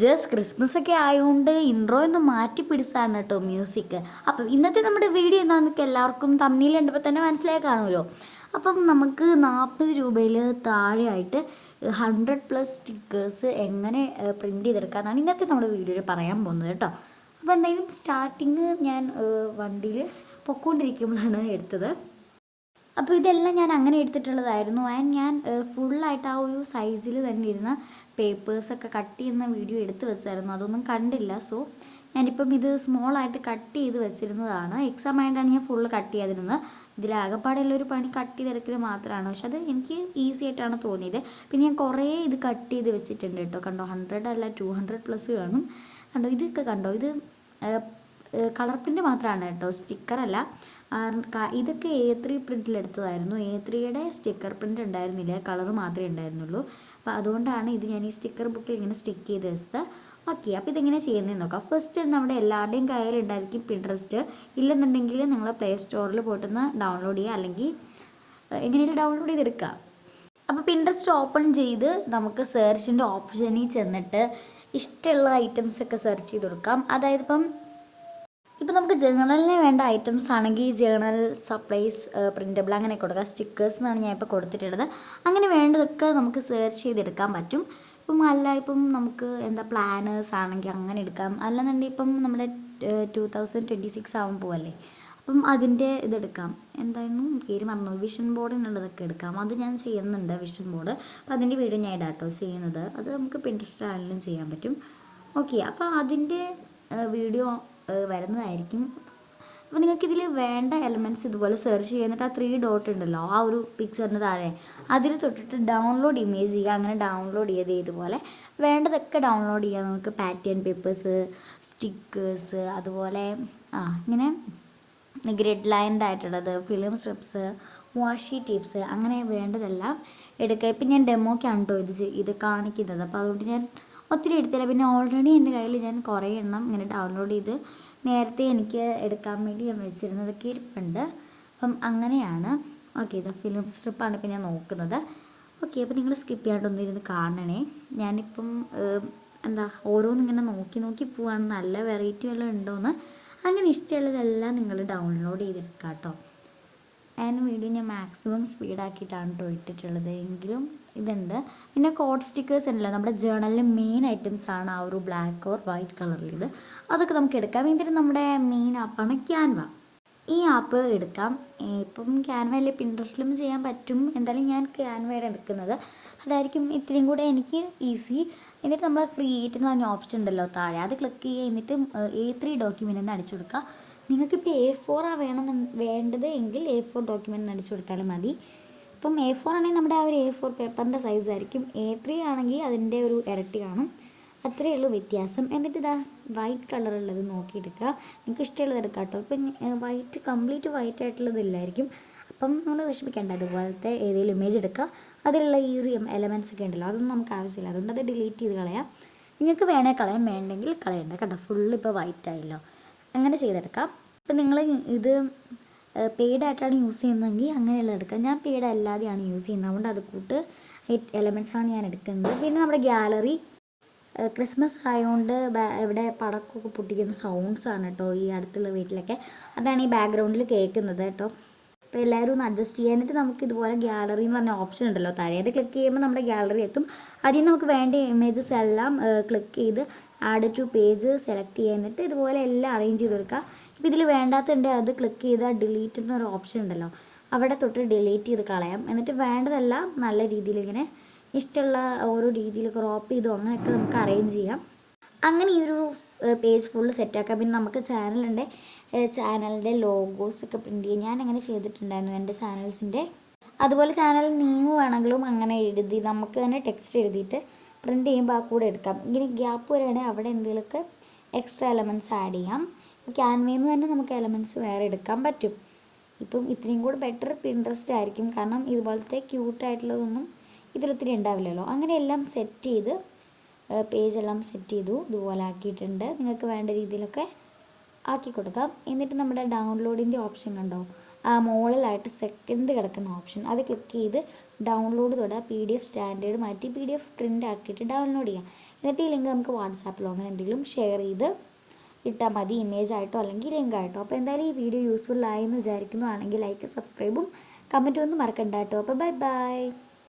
Just Christmas ഒക്കെ ആയതുകൊണ്ട് intro ഒന്ന് മാറ്റി പിടിച്ചാണ് കേട്ടോ മ്യൂസിക് അപ്പം ഇന്നത്തെ നമ്മുടെ വീഡിയോ എന്താണെന്നൊക്കെ എല്ലാവർക്കും തമ്മിൽ കണ്ടപ്പോൾ തന്നെ മനസ്സിലായി കാണുമല്ലോ. അപ്പം നമുക്ക് നാൽപ്പത് രൂപയിൽ താഴെയായിട്ട് ഹൺഡ്രഡ് പ്ലസ് സ്റ്റിക്കേഴ്സ് എങ്ങനെ പ്രിന്റ് ചെയ്തെടുക്കാമെന്നാണ് ഇന്നത്തെ നമ്മുടെ വീഡിയോയിൽ പറയാൻ പോകുന്നത് കേട്ടോ. അപ്പോൾ എന്തായാലും സ്റ്റാർട്ടിങ് ഞാൻ വണ്ടിയിൽ പൊക്കോണ്ടിരിക്കുമ്പോഴാണ് എടുത്തത്. അപ്പോൾ ഇതെല്ലാം ഞാൻ അങ്ങനെ എടുത്തിട്ടുള്ളതായിരുന്നു. ആൻഡ് ഞാൻ ഫുള്ളായിട്ട് ആ ഒരു സൈസിൽ തന്നെ ഇരുന്ന പേപ്പേഴ്സൊക്കെ കട്ട് ചെയ്യുന്ന വീഡിയോ എടുത്ത് വെച്ചായിരുന്നു. അതൊന്നും കണ്ടില്ല. സോ ഞാനിപ്പം ഇത് സ്മോൾ ആയിട്ട് കട്ട് ചെയ്ത് വെച്ചിരുന്നതാണ്. എക്സാം ആയിട്ടാണ് ഞാൻ ഫുള്ള് കട്ട് ചെയ്തിരുന്നത് ഇതിലാകപ്പാടെയുള്ള ഒരു പണി കട്ട് ചെയ്തെടുക്കൽ മാത്രമാണ്. പക്ഷെ അത് എനിക്ക് ഈസി ആയിട്ടാണ് തോന്നിയത്. പിന്നെ ഞാൻ കുറേ ഇത് കട്ട് ചെയ്ത് വെച്ചിട്ടുണ്ട് കേട്ടോ. കണ്ടോ? ഹൺഡ്രഡ് അല്ല ടു ഹൺഡ്രഡ് പ്ലസ് കാണും. കണ്ടോ? ഇതൊക്കെ കണ്ടോ? ഇത് കളർ പ്രിന്റ് മാത്രമാണ് കേട്ടോ സ്റ്റിക്കറല്ല. ഇതൊക്കെ എ ത്രീ പ്രിന്റിലെടുത്തതായിരുന്നു എ ത്രീയുടെ സ്റ്റിക്കർ പ്രിന്റ് ഉണ്ടായിരുന്നില്ല കളർ മാത്രമേ ഉണ്ടായിരുന്നുള്ളൂ. അപ്പോൾ അതുകൊണ്ടാണ് ഇത് ഞാൻ ഈ സ്റ്റിക്കർ ബുക്കിൽ ഇങ്ങനെ സ്റ്റിക്ക് ചെയ്ത് വെച്ചത്. ഓക്കെ അപ്പോൾ ഇതെങ്ങനെ ചെയ്യുന്നതെന്ന് നോക്കാം. ഫസ്റ്റ് നമ്മുടെ എല്ലാവരുടെയും കയ്യിലുണ്ടായിരിക്കും പിൻട്രസ്റ്റ് ഇല്ലെന്നുണ്ടെങ്കിൽ നിങ്ങൾ പ്ലേ സ്റ്റോറിൽ പോയിട്ടൊന്ന് ഡൗൺലോഡ് ചെയ്യുക അല്ലെങ്കിൽ എങ്ങനെയും ഡൗൺലോഡ് ചെയ്തെടുക്കുക. അപ്പോൾ പിൻട്രസ്റ്റ് ഓപ്പൺ ചെയ്ത് നമുക്ക് സെർച്ചിന്റെ ഓപ്ഷനിൽ ചെന്നിട്ട് ഇഷ്ടമുള്ള ഐറ്റംസ് ഒക്കെ സെർച്ച് ചെയ്ത് കൊടുക്കാം. അതായത് ഇപ്പം ഇപ്പം നമുക്ക് ജേണലിന് വേണ്ട ഐറ്റംസ് ആണെങ്കിൽ ജേണൽ സപ്ലൈസ് പ്രിന്റബിൾ അങ്ങനെ കൊടുക്കുക സ്റ്റിക്കേഴ്സ് എന്നാണ് ഞാൻ ഇപ്പോൾ കൊടുത്തിട്ടുള്ളത്. അങ്ങനെ വേണ്ടതൊക്കെ നമുക്ക് സെർച്ച് ചെയ്തെടുക്കാൻ പറ്റും. ഇപ്പം അല്ല ഇപ്പം നമുക്ക് എന്താ പ്ലാനേഴ്സ് ആണെങ്കിൽ അങ്ങനെ എടുക്കാം. അല്ലെന്നുണ്ടെങ്കിൽ ഇപ്പം നമ്മുടെ ടു തൗസൻഡ് ട്വന്റി സിക്സ് ആവാൻ പോവല്ലേ. അപ്പം അതിന്റെ ഇതെടുക്കാം എന്തായിരുന്നു? പേര് മറന്നു. വിഷൻ ബോർഡിനുള്ളതൊക്കെ എടുക്കാം. അത് ഞാൻ ചെയ്യുന്നുണ്ട് വിഷൻ ബോർഡ് അപ്പോൾ അതിന്റെ വീഡിയോ ഞാൻ ഇടാട്ടോ ചെയ്യുന്നത്. അത് നമുക്ക് പിൻട്രസ്റ്റ് ആണെങ്കിലും ചെയ്യാൻ പറ്റും. ഓക്കെ അപ്പോൾ അതിന്റെ വീഡിയോ വരുന്നതായിരിക്കും. അപ്പോൾ നിങ്ങൾക്ക് ഇതിൽ വേണ്ട എലമെന്റ്സ് ഇതുപോലെ സെർച്ച് ചെയ്യുന്നിട്ട് ആ ത്രീ ഡോട്ട് ഉണ്ടല്ലോ ആ ഒരു പിക്ചറിന് താഴെ. അതിൽ തൊട്ടിട്ട് ഡൗൺലോഡ് ഇമേജ് ചെയ്യുക. അങ്ങനെ ഡൗൺലോഡ് ചെയ്ത് ഇതുപോലെ വേണ്ടതൊക്കെ ഡൗൺലോഡ് ചെയ്യുക നിങ്ങൾക്ക് പാറ്റേൺ പേപ്പേഴ്സ് സ്റ്റിക്കേഴ്സ് അതുപോലെ ആ ഇങ്ങനെ ഗ്രിഡ് ലൈൻഡ് ആയിട്ടുള്ളത് ഫിലിം സ്ട്രിപ്സ് വാഷി ടിപ്സ് അങ്ങനെ വേണ്ടതെല്ലാം എടുക്കുക. ഇപ്പം ഞാൻ ഡെമോക്കാണ് കേട്ടോ ഇത് ഇത് കാണിക്കുന്നത്. അപ്പോൾ അതുകൊണ്ട് ഞാൻ ഒത്തിരി എടുത്തില്ല. പിന്നെ ഓൾറെഡി എന്റെ കയ്യിൽ ഞാൻ കുറേ എണ്ണം ഇങ്ങനെ ഡൗൺലോഡ് ചെയ്ത് നേരത്തെ എനിക്ക് എടുക്കാൻ വേണ്ടി ഞാൻ വെച്ചിരുന്നതൊക്കെ ഇരിപ്പുണ്ട്. അപ്പം അങ്ങനെയാണ്. ഓക്കെ ഇത് ഫിലിം സ്ട്രിപ്പാണ് ഇപ്പം ഞാൻ നോക്കുന്നത്. ഓക്കെ അപ്പോൾ നിങ്ങൾ സ്കിപ്പ് ചെയ്യാണ്ടൊന്നും ഇരുന്ന് കാണണേ. ഞാനിപ്പം എന്താ ഓരോന്നിങ്ങനെ നോക്കി നോക്കി പോവാണ്. നല്ല വെറൈറ്റി വല്ലതും ഉണ്ടോയെന്ന് അങ്ങനെ ഇഷ്ടമുള്ളതെല്ലാം നിങ്ങൾ ഡൗൺലോഡ് ചെയ്തെടുക്കാം കേട്ടോ ആൻഡ് വീഡിയോ ഞാൻ മാക്സിമം സ്പീഡാക്കിയിട്ടാണ് കേട്ടോ ഇട്ടിട്ടുള്ളത്. എങ്കിലും ഇതുണ്ട്. പിന്നെ കോഡ് സ്റ്റിക്കേഴ്സ് ഉണ്ടല്ലോ. നമ്മുടെ ജേണലിലെ മെയിൻ ഐറ്റംസ് ആണ് ആ ഒരു ബ്ലാക്ക് ഓർ വൈറ്റ് കളറിൽ ഇത്. അതൊക്കെ നമുക്ക് എടുക്കാം. എന്നിട്ട് നമ്മുടെ മെയിൻ ആപ്പാണ് ക്യാൻവ ഈ ആപ്പ് എടുക്കാം. ഇപ്പം ക്യാൻവയിൽ പിൻട്രസ്റ്റിലും ചെയ്യാൻ പറ്റും. എന്തായാലും ഞാൻ ക്യാൻവയുടെ എടുക്കുന്നത്. അതായിരിക്കും ഇത്രയും കൂടെ എനിക്ക് ഈസി എന്നിട്ട് നമ്മൾ ക്രിയേറ്റ് എന്ന് പറഞ്ഞ ഓപ്ഷൻ ഉണ്ടല്ലോ താഴെ. അത് ക്ലിക്ക് ചെയ്യുക. എന്നിട്ട് എ ത്രീ ഡോക്യുമെന്റ് എന്ന് അടിച്ചു കൊടുക്കുക. നിങ്ങൾക്കിപ്പോൾ എ ഫോറാണ് വേണമെന്ന് വേണം വേണ്ടത് എങ്കിൽ എ ഫോർ ഡോക്യുമെന്റ് അടിച്ചു കൊടുത്താലും മതി. ഇപ്പം എ ഫോർ ആണെങ്കിൽ നമ്മുടെ ആ ഒരു എ ഫോർ പേപ്പറിന്റെ സൈസ് ആയിരിക്കും. എ ത്രീ ആണെങ്കിൽ അതിന്റെ ഒരു ഇരട്ടി കാണും. അത്രയേ ഉള്ളൂ വ്യത്യാസം. എന്നിട്ട് ഇതാ വൈറ്റ് കളറുള്ളത് നോക്കിയെടുക്കുക. നിങ്ങൾക്ക് ഇഷ്ടമുള്ളത് എടുക്കാം കേട്ടോ. ഇപ്പം വൈറ്റ് കംപ്ലീറ്റ് വൈറ്റ് ആയിട്ടുള്ളതില്ലായിരിക്കും അപ്പം നമ്മൾ വിഷമിക്കേണ്ട. അതുപോലത്തെ ഏതെങ്കിലും ഇമേജ് എടുക്കുക. അതിലുള്ള ഈ ഒരു എലമെൻസ് ഒക്കെ ഉണ്ടല്ലോ. അതൊന്നും നമുക്ക് ആവശ്യമില്ല. അതുകൊണ്ട് അത് ഡിലീറ്റ് ചെയ്ത് കളയാം. നിങ്ങൾക്ക് വേണേൽ കളയാം. വേണ്ടെങ്കിൽ കളയണ്ട കേട്ടോ. ഫുള്ള് ഇപ്പോൾ വൈറ്റ് ആയല്ലോ. അങ്ങനെ ചെയ്തെടുക്കാം. ഇപ്പം നിങ്ങൾ ഇത് പെയ്ഡ് ആയിട്ടാണ് യൂസ് ചെയ്യുന്നതെങ്കിൽ അങ്ങനെയുള്ള എടുക്കാം. ഞാൻ പെയ്ഡ് അല്ലാതെയാണ് യൂസ് ചെയ്യുന്നത്. അതുകൊണ്ട് അത് കൂട്ട് എലമെൻസാണ് ഞാൻ എടുക്കുന്നത്. പിന്നെ നമ്മുടെ ഗ്യാലറി ക്രിസ്മസ് ആയതുകൊണ്ട് ഇവിടെ പടക്കമൊക്കെ പൊട്ടിക്കുന്ന സൗണ്ട്സ് ആണ് കേട്ടോ ഈ അടുത്തുള്ള വീട്ടിലൊക്കെ. അതാണ് ഈ ബാക്ക്ഗ്രൗണ്ടിൽ കേൾക്കുന്നത് കേട്ടോ. അപ്പോൾ എല്ലാവരും ഒന്ന് അഡ്ജസ്റ്റ് ചെയ്യാനായിട്ട് നമുക്ക് ഇതുപോലെ ഗ്യാലറി എന്ന് പറഞ്ഞ ഓപ്ഷൻ ഉണ്ടല്ലോ താഴെ. അത് ക്ലിക്ക് ചെയ്യുമ്പോൾ നമ്മുടെ ഗ്യാലറി എത്തും. അതിൽ നമുക്ക് വേണ്ട ഇമേജസ് എല്ലാം ക്ലിക്ക് ചെയ്ത് ആഡ് ടു പേജ് സെലക്ട് ചെയ്യുക എന്നിട്ട് ഇതുപോലെ എല്ലാം അറേഞ്ച് ചെയ്ത് കൊടുക്കുക. ഇപ്പോൾ ഇതിൽ വേണ്ടാത്തതുണ്ടെങ്കിൽ അത് ക്ലിക്ക് ചെയ്താൽ ഡിലീറ്റ് എന്നൊരു ഓപ്ഷൻ ഉണ്ടല്ലോ. അവിടെ തൊട്ട് ഡിലീറ്റ് ചെയ്ത് കളയാം. എന്നിട്ട് വേണ്ടതെല്ലാം നല്ല രീതിയിൽ ഇങ്ങനെ ഇഷ്ടമുള്ള ഓരോ രീതിയിൽ ക്രോപ്പ് ചെയ്തോ അങ്ങനെയൊക്കെ നമുക്ക് അറേഞ്ച് ചെയ്യാം. അങ്ങനെ ഈ ഒരു പേജ് ഫുള്ള് സെറ്റാക്കാം പിന്നെ നമുക്ക് ചാനലുണ്ട് ചാനലിന്റെ ലോഗോസ് ഒക്കെ പ്രിന്റ് ചെയ്യാം. ഞാൻ അങ്ങനെ ചെയ്തിട്ടുണ്ടായിരുന്നു എന്റെ ചാനൽസിന്റെ അതുപോലെ ചാനൽ നെയിം വേണമെങ്കിലും അങ്ങനെ എഴുതി നമുക്ക് തന്നെ ടെക്സ്റ്റ് എഴുതിയിട്ട് പ്രിന്റ് ചെയ്യുമ്പോൾ ആ കൂടെ എടുക്കാം. ഇങ്ങനെ ഗ്യാപ്പ് വരികയാണെങ്കിൽ അവിടെ എന്തെങ്കിലുമൊക്കെ എക്സ്ട്രാ എലമെന്റ്സ് ആഡ് ചെയ്യാം. ക്യാൻവയിൽ നിന്ന് തന്നെ നമുക്ക് എലമെന്റ്സ് വേറെ എടുക്കാൻ പറ്റും. ഇപ്പം ഇത്രയും കൂടെ ബെറ്റർ പിൻട്രസ്റ്റ് ആയിരിക്കും. കാരണം ഇതുപോലത്തെ ക്യൂട്ടായിട്ടുള്ളതൊന്നും ഇതിലൊത്തിരി ഉണ്ടാവില്ലല്ലോ. അങ്ങനെ എല്ലാം സെറ്റ് ചെയ്ത് പേജ് എല്ലാം സെറ്റ് ചെയ്തു ഇതുപോലെ ആക്കിയിട്ടുണ്ട്. നിങ്ങൾക്ക് വേണ്ട രീതിയിലൊക്കെ ആക്കി കൊടുക്കാം. എന്നിട്ട് നമ്മുടെ ഡൗൺലോഡിന്റെ ഓപ്ഷൻ കണ്ടോ? ആ മോളിലായിട്ട് സെക്കൻഡ് കിടക്കുന്ന ഓപ്ഷൻ അത് ക്ലിക്ക് ചെയ്ത് ഡൗൺലോഡ് തൊടുക പി ഡി എഫ് സ്റ്റാൻഡേർഡ് മാറ്റി പി ഡി എഫ് പ്രിന്റ് ആക്കിയിട്ട് ഡൗൺലോഡ് ചെയ്യാം. എന്നിട്ട് ഈ ലിങ്ക് നമുക്ക് വാട്സാപ്പിലോ അങ്ങനെ എന്തെങ്കിലും ഷെയർ ചെയ്ത് ഇട്ടാൽ മതി ഇമേജ് ആയിട്ടോ അല്ലെങ്കിൽ ലിങ്ക് ആയിട്ടോ. അപ്പോൾ എന്തായാലും ഈ വീഡിയോ യൂസ്ഫുൾ ആയി എന്ന് വിചാരിക്കുന്നു. ആണെങ്കിൽ ലൈക്ക് സബ്സ്ക്രൈബും കമന്റും ഒന്നും മറക്കണ്ട കേട്ടോ. അപ്പോൾ ബൈ ബൈ